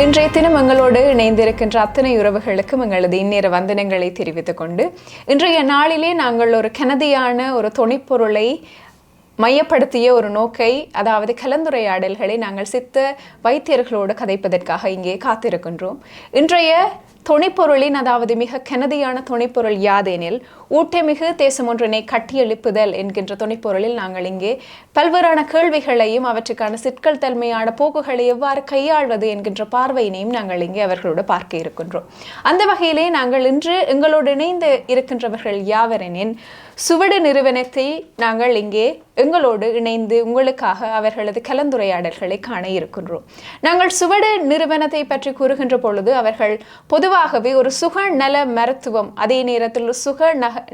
இன்றைய தினம் எங்களோடு இணைந்திருக்கின்ற அத்தனை உறவுகளுக்கும் எங்களது இந்நேர வந்தனங்களை தெரிவித்துக் கொண்டு இன்றைய நாளிலே நாங்கள் ஒரு கனதியான ஒரு துணைப்பொருளை மையப்படுத்திய ஒரு நோக்கை அதாவது கலந்துரையாடல்களை நாங்கள் சித்த வைத்தியர்களோடு கதைப்பதற்காக இங்கே காத்திருக்கின்றோம். இன்றைய துணைப்பொருளின் அதாவது மிக கெனதியான துணைப்பொருள் யாதெனில் ஊட்டமிகு தேசம் ஒன்றினை கட்டியெழுப்புதல் என்கின்ற துணைப்பொருளில் நாங்கள் இங்கே பல்வேறான கேள்விகளையும் அவற்றுக்கான சிக்கல் தன்மையான போக்குகளை எவ்வாறு கையாள்வது என்கின்ற பார்வையினையும் நாங்கள் இங்கே அவர்களோடு பார்க்க இருக்கின்றோம். அந்த வகையிலே நாங்கள் இன்று எங்களோடு இணைந்து இருக்கின்றவர்கள் யாவரெனின் சுவடு நிறுவனத்தை நாங்கள் இங்கே எங்களோடு இணைந்து உங்களுக்காக அவர்களது கலந்துரையாடல்களை காண இருக்கின்றோம். நாங்கள் சுவடு நிறுவனத்தை பற்றி கூறுகின்ற பொழுது அவர்கள் பொதுவாக பொதுவாகவே ஒரு சுக நல மருத்துவம் அதே நேரத்தில் ஒரு சுக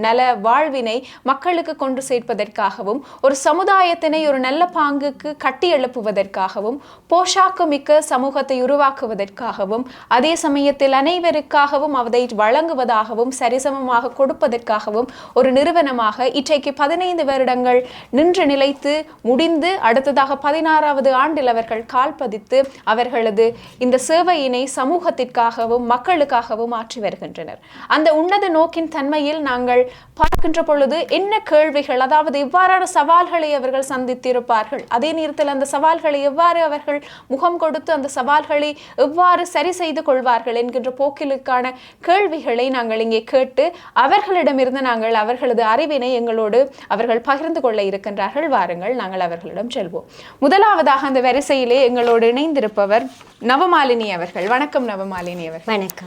நல வாழ்வினை மக்களுக்கு கொண்டு சேர்ப்பதற்காகவும் ஒரு சமுதாயத்தினை ஒரு நல்ல பாங்குக்கு கட்டி எழுப்புவதற்காகவும் போஷாக்குமிக்க சமூகத்தை உருவாக்குவதற்காகவும் அதே சமயத்தில் அனைவருக்காகவும் அதை வழங்குவதாகவும் சரிசமமாக கொடுப்பதற்காகவும் ஒரு நிறுவனமாக இன்றைக்கு பதினைந்து வருடங்கள் நின்று நிலைத்து முடிந்து அடுத்ததாக பதினாறாவது ஆண்டில் அவர்கள் கால் பதித்து அவர்களது இந்த சேவையினை சமூகத்திற்காகவும் மக்கள் மக்களுக்காகவும் ஆற்றி வருகின்றனர். அந்த உன்னத நோக்கின் தன்மையில் நாங்கள் பார்க்கின்ற பொழுது என்ன கேள்விகள் அதாவது இவ்வாறான சவால்களை அவர்கள் சந்தித்திருப்பார்கள்? அதே நேரத்தில் அந்த சவால்களை எவ்வாறு அவர்கள் முகம் கொடுத்து அந்த சவால்களை எவ்வாறு சரி செய்து கொள்வார்கள் என்கின்ற போக்கிலுக்கான கேள்விகளை நாங்கள் இங்கே கேட்டு அவர்களிடமிருந்து நாங்கள் அவர்களது அறிவினை எங்களோடு அவர்கள் பகிர்ந்து கொள்ள இருக்கின்றார்கள். வாருங்கள் நாங்கள் அவர்களிடம் செல்வோம். முதலாவதாக அந்த வரிசையிலே எங்களோடு இணைந்திருப்பவர் நவமாலினி அவர்கள். வணக்கம் நவமாலினி அவர்கள். வணக்கம்.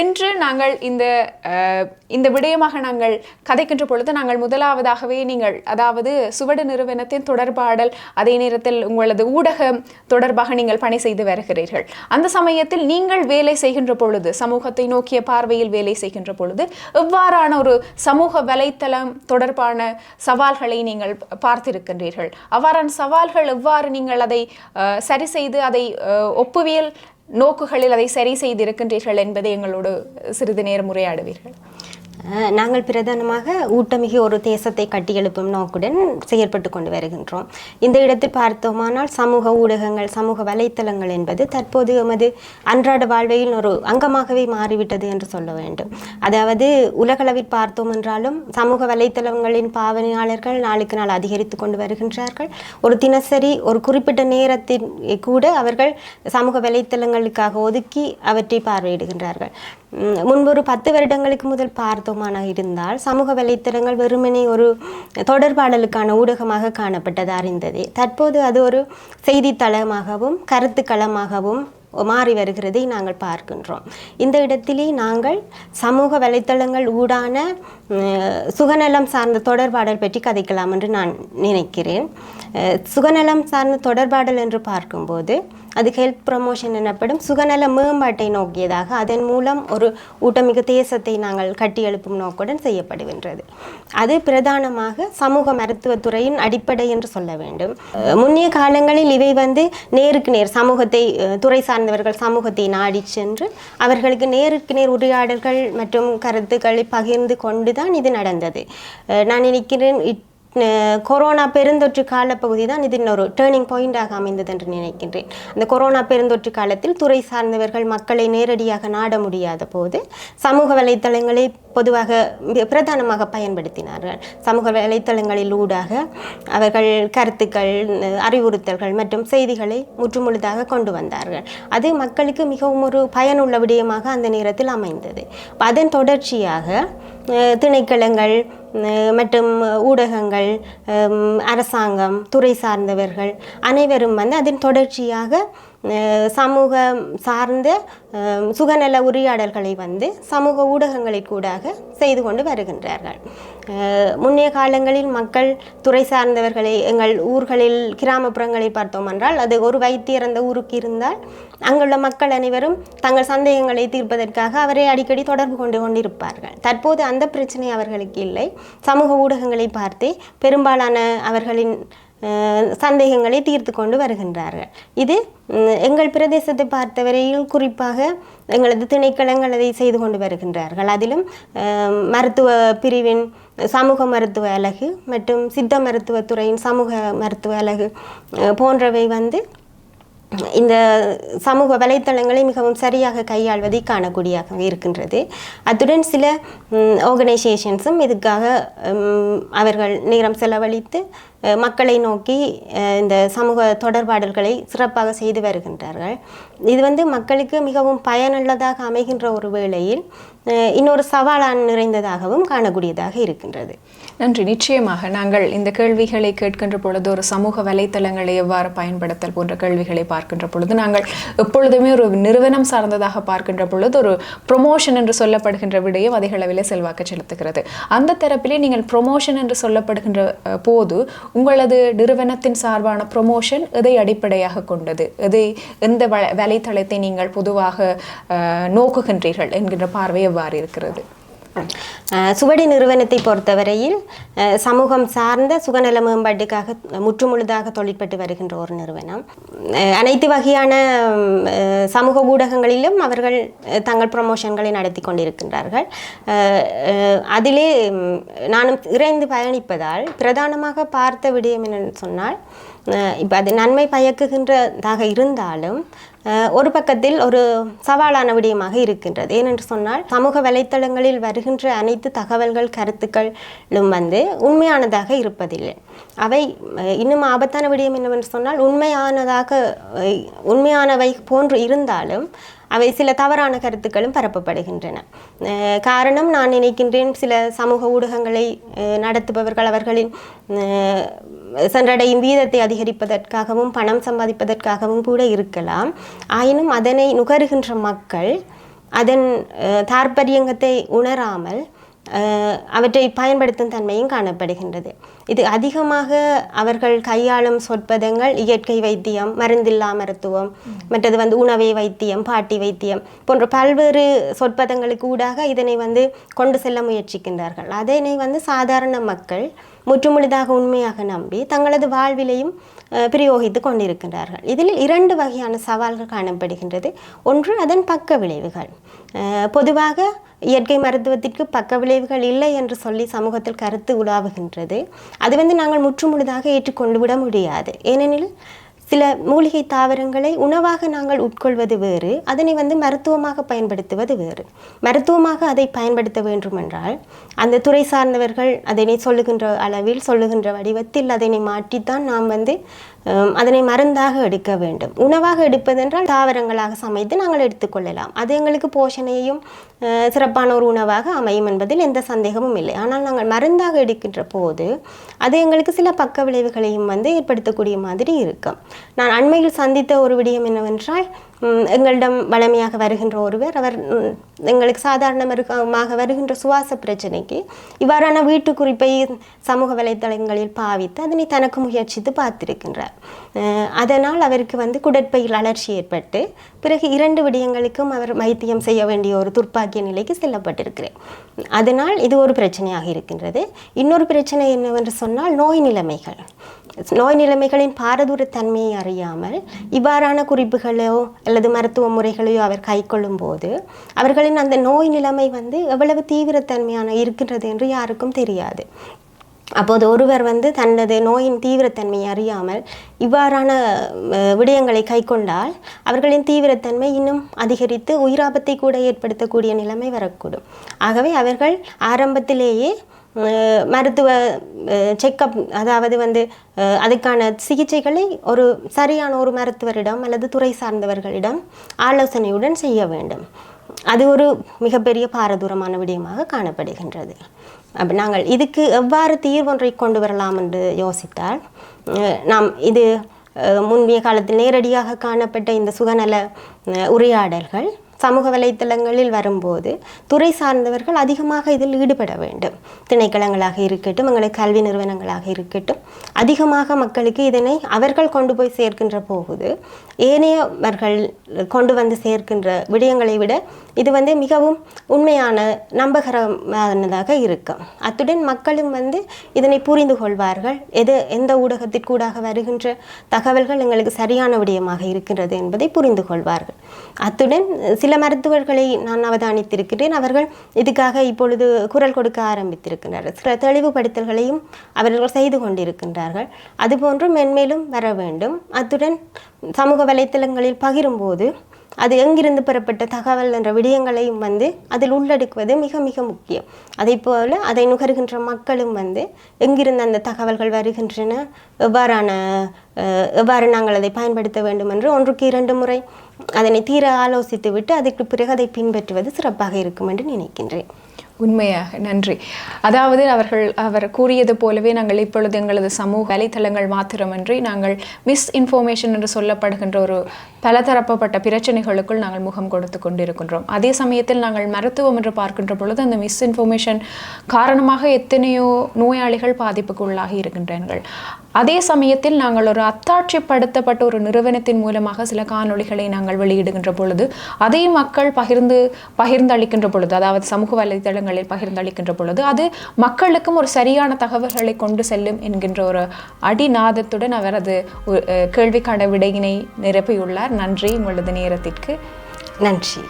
இன்று நாங்கள் இந்த இந்த விடயமாக நாங்கள் கதைக்கின்ற பொழுது நாங்கள் முதலாவதாகவே நீங்கள் அதாவது சுவடு நிறுவனத்தின் தொடர்பாடல் அதே நேரத்தில் உங்களது ஊடகம் தொடர்பாக நீங்கள் பணி செய்து வருகிறீர்கள். அந்த சமயத்தில் நீங்கள் வேலை செய்கின்ற பொழுது சமூகத்தை நோக்கிய பார்வையில் வேலை செய்கின்ற பொழுது எவ்வாறான ஒரு சமூக வலைத்தளம் தொடர்பான சவால்களை நீங்கள் பார்த்திருக்கின்றீர்கள்? அவ்வாறான சவால்கள் எவ்வாறு நீங்கள் அதை சரி செய்து அதை ஒப்புவியல் நோக்குகளில் அதை சரி செய்திருக்கின்றீர்கள் என்பதை எங்களோடு சிறிது நேரம் உரையாடுவீர்கள். நாங்கள் பிரதானமாக ஊட்டமிகு ஒரு தேசத்தை கட்டியெழுப்பும் நோக்குடன் செயற்பட்டு கொண்டு வருகின்றோம். இந்த இடத்தில் பார்த்தோமானால் சமூக ஊடகங்கள் சமூக வலைத்தளங்கள் என்பது தற்போது எமது அன்றாட வாழ்வையில் ஒரு அங்கமாகவே மாறிவிட்டது என்று சொல்ல வேண்டும். அதாவது உலகளவில் பார்த்தோம் என்றாலும் சமூக வலைத்தளங்களின் பாவனையாளர்கள் நாளுக்கு நாள் அதிகரித்து கொண்டு வருகின்றார்கள். ஒரு தினசரி ஒரு குறிப்பிட்ட நேரத்தின் கூட அவர்கள் சமூக வலைத்தளங்களுக்காக ஒதுக்கி அவற்றை பார்வையிடுகின்றார்கள். முன்பு ஒரு பத்து வருடங்களுக்கு முதல் பார்த்தோமான இருந்தால் சமூக வலைத்தளங்கள் வெறுமனே ஒரு தொடர்பாடலுக்கான ஊடகமாக காணப்பட்டது அறிந்ததே. தற்போது அது ஒரு செய்தித்தளமாகவும் கருத்துக்களமாகவும் மாறி வருகிறதை நாங்கள் பார்க்கின்றோம். இந்த இடத்திலே நாங்கள் சமூக வலைத்தளங்கள் ஊடான சுகநலம் சார்ந்த தொடர்பாடல் பற்றி கதைக்கலாம் என்று நான் நினைக்கிறேன். சுகநலம் சார்ந்த தொடர்பாடல் என்று பார்க்கும்போது அது ஹெல்த் ப்ரமோஷன் எனப்படும் சுகநல மேம்பாட்டை நோக்கியதாக அதன் மூலம் ஒரு ஊட்டமிகு தேசத்தை நாங்கள் கட்டியெழுப்பும் நோக்குடன் செய்யப்படுகின்றது. அது பிரதானமாக சமூக மருத்துவத்துறையின் அடிப்படை என்று சொல்ல வேண்டும். அஹ், முன்னைய காலங்களில் இவை வந்து நேருக்கு நேர் சமூகத்தை துறை சார்ந்தவர்கள் சமூகத்தை நாடி சென்று அவர்களுக்கு நேருக்கு நேர் உரையாடல்கள் மற்றும் கருத்துக்களை பகிர்ந்து கொண்டு தான் இது நடந்தது. நான் நினைக்கிறேன் கொரோனா பெருந்தொற்று காலப்பகுதி தான் இது இன்னொரு டேர்னிங் பாயிண்டாக அமைந்தது என்று நினைக்கின்றேன். அந்த கொரோனா பெருந்தொற்று காலத்தில் துறை சார்ந்தவர்கள் மக்களை நேரடியாக நாட முடியாத போது சமூக வலைத்தளங்களை பொதுவாக பிரதானமாக பயன்படுத்தினார்கள். சமூக வலைத்தளங்களில் ஊடாக அவர்கள் கருத்துக்கள் அறிவுறுத்தல்கள் மற்றும் செய்திகளை முற்றுமுழுதாக கொண்டு வந்தார்கள். அது மக்களுக்கு மிகவும் ஒரு பயனுள்ள விடயமாக அந்த நேரத்தில் அமைந்தது. அதன் தொடர்ச்சியாக திணைக்களங்கள் மற்றும் ஊடகங்கள் அரசாங்கம் துறை சார்ந்தவர்கள் அனைவரும் வந்து அதன் தொடர்ச்சியாக சமூகம் சார்ந்த சுகநல உரையாடல்களை வந்து சமூக ஊடகங்களை கூடாக செய்து கொண்டு வருகின்றார்கள். முன்னைய காலங்களில் மக்கள் துறை சார்ந்தவர்களை எங்கள் ஊர்களில் கிராமப்புறங்களை பார்த்தோம் என்றால் அது ஒரு வைத்தியர் அந்த ஊருக்கு இருந்தால் அங்குள்ள மக்கள் அனைவரும் தங்கள் சந்தேகங்களை தீர்ப்பதற்காக அவரை அடிக்கடி தொடர்பு கொண்டு கொண்டிருப்பார்கள். தற்போது அந்த பிரச்சனை அவர்களுக்கு இல்லை. சமூக ஊடகங்களை பார்த்தே பெரும்பாலான அவர்களின் சந்தேகங்களை தீர்த்து கொண்டு வருகின்றார்கள். இது எங்கள் பிரதேசத்தை பார்த்தவரையில் குறிப்பாக எங்களது திணைக்களங்கள் அதை செய்து கொண்டு வருகின்றார்கள். அதிலும் மருத்துவ பிரிவின் சமூக மருத்துவ அலகு மற்றும் சித்த மருத்துவத்துறையின் சமூக மருத்துவ அலகு போன்றவை வந்து இந்த சமூக வலைத்தளங்களை மிகவும் சரியாக கையாள்வதை காணக்கூடியதாக இருக்கின்றது. அத்துடன் சில ஆர்கனைசேஷன்ஸும் இதுக்காக அவர்கள் நேரம் செலவழித்து மக்களை நோக்கி இந்த சமூக தொடர்பாடல்களை சிறப்பாக செய்து வருகின்றார்கள். இது வந்து மக்களுக்கு மிகவும் பயனுள்ளதாக அமைகின்ற ஒரு வேளையில் இன்னொரு சவாலான நிறைந்ததாகவும் காணக்கூடியதாக இருக்கின்றது. நன்றி. நிச்சயமாக நாங்கள் இந்த கேள்விகளை கேட்கின்ற பொழுது ஒரு சமூக வலைத்தளங்களை எவ்வாறு பயன்படுத்தல் போன்ற கேள்விகளை பார்க்கின்ற பொழுது நாங்கள் எப்பொழுதுமே ஒரு நிறுவனம் சார்ந்ததாக பார்க்கின்ற பொழுது ஒரு ப்ரொமோஷன் என்று சொல்லப்படுகின்ற விடயம் அதிக அளவில் செல்வாக்கு செலுத்துகிறது. அந்த தரப்பிலே நீங்கள் ப்ரொமோஷன் என்று சொல்லப்படுகின்ற போது உங்களது நிறுவனத்தின் சார்பான ப்ரொமோஷன் எதை அடிப்படையாக கொண்டது? எதை எந்த வலைத்தளத்தை நீங்கள் பொதுவாக நோக்குகின்றீர்கள் என்கின்ற பார்வை எவ்வாறு இருக்கிறது? சுவடி நிறுவனத்தை பொறுத்தவரையில் சமூகம் சார்ந்த சுகநல மேம்பாட்டுக்காக முற்றுமுழுதாக தொழிற்பட்டு வருகின்ற ஒரு நிறுவனம். அனைத்து வகையான சமூக ஊடகங்களிலும் அவர்கள் தங்கள் ப்ரமோஷன்களை நடத்தி கொண்டிருக்கின்றார்கள். அதிலே நானும் இறைந்து பயணிப்பதால் பிரதானமாக பார்த்த விடயம் என்னன்னு சொன்னால் இப்போ அது நன்மை பயக்குகின்றதாக இருந்தாலும் ஒரு பக்கத்தில் ஒரு சவாலான விடயமாக இருக்கின்றது. ஏனென்று சொன்னால் சமூக வலைத்தளங்களில் வருகின்ற அனைத்து தகவல்கள் கருத்துக்களும் வந்து உண்மையானதாக இருப்பதில்லை. அவை இன்னும் ஆபத்தான விடயம் என்னவென்று சொன்னால் உண்மையானதாக உண்மையானவை போன்று இருந்தாலும் அவை சில தவறான கருத்துக்களும் பரப்பப்படுகின்றன. காரணம் நான் நினைக்கின்றேன் சில சமூக ஊடகங்களை நடத்துபவர்கள் அவர்களின் சென்றடையும் வீதத்தை அதிகரிப்பதற்காகவும் பணம் சம்பாதிப்பதற்காகவும் கூட இருக்கலாம். ஆயினும் அதனை நுகருகின்ற மக்கள் அதன் தாற்பரியங்கத்தை உணராமல் அவற்றை பயன்படுத்தும் தன்மையும் காணப்படுகின்றது. இது அதிகமாக அவர்கள் கையாளும் சொற்பதங்கள் இயற்கை வைத்தியம் மருந்தில்லா மருத்துவம் மற்றது வந்து உணவை வைத்தியம் பாட்டி வைத்தியம் போன்ற பல்வேறு சொற்பதங்களுக்கு ஊடாக இதனை வந்து கொண்டு செல்ல முயற்சிக்கின்றார்கள். அதனை வந்து சாதாரண மக்கள் முற்றுமுழுதாக உண்மையாக நம்பி தங்களது வாழ்விலையும் பிரயோகித்து கொண்டிருக்கின்றார்கள். இதில் இரண்டு வகையான சவால்கள் காணப்படுகின்றது. ஒன்று அதன் பக்க விளைவுகள். பொதுவாக இயற்கை மருத்துவத்திற்கு பக்க விளைவுகள் இல்லை என்று சொல்லி சமூகத்தில் கருத்து உலாவுகின்றது. அது வந்து நாங்கள் முற்றுமுழுதாக ஏற்றுக்கொண்டு விட முடியாது. ஏனெனில் சில மூலிகை தாவரங்களை உணவாக நாங்கள் உட்கொள்வது வேறு அதனை வந்து மருத்துவமாக பயன்படுத்துவது வேறு. மருத்துவமாக அதை பயன்படுத்த வேண்டுமென்றால் அந்த துறை சார்ந்தவர்கள் அதனை சொல்லுகின்ற அளவில் சொல்லுகின்ற வடிவத்தில் அதனை மாற்றித்தான் நாம் வந்து அதனை மருந்தாக எடுக்க வேண்டும். உணவாக எடுப்பதென்றால் தாவரங்களாக சமைத்து நாங்கள் எடுத்துக்கொள்ளலாம் அது எங்களுக்கு போஷணையையும் சிறப்பான ஒரு உணவாக அமையும் என்பதில் எந்த சந்தேகமும் இல்லை. ஆனால் நாங்கள் மருந்தாக எடுக்கின்ற போது அது எங்களுக்கு சில பக்க விளைவுகளையும் வந்து ஏற்படுத்தக்கூடிய மாதிரி இருக்கும். நான் அண்மையில் சந்தித்த ஒரு விடயம் என்னவென்றால் எங்களிடம் வளமையாக வருகின்ற ஒருவர் அவர் எங்களுக்கு எங்களுக்கு சாதாரணமாக வருகின்ற சுவாச பிரச்சனைக்கு இவ்வாறான வீட்டு குறிப்பை சமூக வலைத்தளங்களில் பாவித்து அதனை தனக்கு முயற்சித்து பார்த்திருக்கின்றார். அதனால் அவருக்கு வந்து குடற்பையில் அலர்ச்சி ஏற்பட்டு பிறகு இரண்டு விடயங்களுக்கும் அவர் வைத்தியம் செய்ய வேண்டிய ஒரு துர்ப்பாக்கிய நிலைக்கு செல்லப்பட்டிருக்கிறேன் அதனால் இது ஒரு பிரச்சனையாக இருக்கின்றது. இன்னொரு பிரச்சனை என்னவென்று சொன்னால் நோய் நிலைமைகள். நோய் நிலைமைகளின் பாரதூர தன்மையை அறியாமல் இவ்வாறான குறிப்புகளோ அல்லது மருத்துவ முறைகளையோ அவர் கைக்கொள்ளும் போது அவர்களின் அந்த நோய் நிலைமை வந்து எவ்வளவு தீவிரத்தன்மையான இருக்கின்றது என்று யாருக்கும் தெரியாது. அப்போது ஒருவர் வந்து தனது நோயின் தீவிரத்தன்மையை அறியாமல் இவ்வாறான அஹ், விடயங்களை கைக்கொண்டால் அவர்களின் தீவிரத்தன்மை இன்னும் அதிகரித்து உயிராபத்தை கூட ஏற்படுத்தக்கூடிய நிலைமை வரக்கூடும். ஆகவே அவர்கள் ஆரம்பத்திலேயே மருத்துவ செக்கப் அதாவது வந்து அதுக்கான சிகிச்சைகளை ஒரு சரியான ஒரு மருத்துவரிடம் அல்லது துறை சார்ந்தவர்களிடம் ஆலோசனையுடன் செய்ய வேண்டும். அது ஒரு மிகப்பெரிய பாரதூரமான விடயமாக காணப்படுகின்றது. அப்போ நாங்கள் இதுக்கு எவ்வாறு தீர்வொன்றை கொண்டு வரலாம் என்று யோசித்தால் நாம் இது முந்தைய காலத்தில் நேரடியாக காணப்பட்ட இந்த சுகநல உரையாடல்கள் சமூக வலைத்தளங்களில் வரும்போது துறை சார்ந்தவர்கள் அதிகமாக இதில் ஈடுபட வேண்டும். திணைக்களங்களாக இருக்கட்டும் எங்களுக்கு கல்வி நிறுவனங்களாக இருக்கட்டும் அதிகமாக மக்களுக்கு இதனை அவர்கள் கொண்டு போய் சேர்க்கின்ற போகுது ஏனையவர்கள் கொண்டு வந்து சேர்க்கின்ற விடயங்களை விட இது வந்து மிகவும் உண்மையான நம்பகரமானதாக இருக்கும். அத்துடன் மக்களும் வந்து இதனை புரிந்து கொள்வார்கள். எது எந்த ஊடகத்திற்கூடாக வருகின்ற தகவல்கள் எங்களுக்கு சரியான விடயமாக இருக்கின்றது என்பதை புரிந்து கொள்வார்கள். அத்துடன் சில சில மருத்துவர்களை நான் அவதானித்திருக்கிறேன். அவர்கள் இதுக்காக இப்பொழுது குரல் கொடுக்க ஆரம்பித்திருக்கின்றனர். சில தெளிவுபடுத்தல்களையும் அவர்கள் செய்து கொண்டிருக்கின்றார்கள். அதுபோன்று மென்மேலும் வர வேண்டும். அத்துடன் சமூக வலைத்தளங்களில் பகிரும்போது அது எங்கிருந்து பெறப்பட்ட தகவல் என்ற விடயங்களையும் வந்து அதில் உள்ளடக்குவது மிக மிக முக்கியம். அதே போல் அதை நுகர்கின்ற மக்களும் வந்து எங்கிருந்து அந்த தகவல்கள் வருகின்றன எவ்வாறான அஹ், எவ்வாறு நாங்கள் அதை பயன்படுத்த வேண்டும் என்று ஒன்றுக்கு இரண்டு முறை அதனை தீர ஆலோசித்து விட்டு அதுக்கு பிறகு அதை பின்பற்றுவது சிறப்பாக இருக்கும் என்று நினைக்கின்றேன். உண்மையாக நன்றி. அதாவது அவர்கள் அவர் கூறியது போலவே நாங்கள் இப்பொழுது எங்களது சமூக வலைத்தளங்கள் மாத்திரமன்றி நாங்கள் மிஸ் இன்ஃபர்மேஷன் என்று சொல்லப்படுகின்ற ஒரு பலதரப்பப்பட்ட பிரச்சனைகளுக்குள் நாங்கள் முகம் கொடுத்து கொண்டிருக்கின்றோம். அதே சமயத்தில் நாங்கள் மருத்துவம் என்று பார்க்கின்ற பொழுது அந்த மிஸ் இன்ஃபர்மேஷன் காரணமாக எத்தனையோ நோயாளிகள் பாதிப்புக்கு உள்ளாகி இருக்கின்றார்கள் அதே சமயத்தில் நாங்கள் ஒரு அத்தாட்சிப்படுத்தப்பட்ட ஒரு நிறுவனத்தின் மூலமாக சில காணொளிகளை நாங்கள் வெளியிடுகின்ற பொழுது அதை மக்கள் பகிர்ந்து பகிர்ந்தளிக்கின்ற பொழுது அதாவது சமூக வலைதளங்களில் பகிர்ந்தளிக்கின்ற பொழுது அது மக்களுக்கும் ஒரு சரியான தகவல்களை கொண்டு செல்லும் என்கின்ற ஒரு அடிநாதத்துடன் அவரது கேள்விக்கான விடையினை நிரப்பியுள்ளார். நன்றி உங்களது நேரத்திற்கு. நன்றி.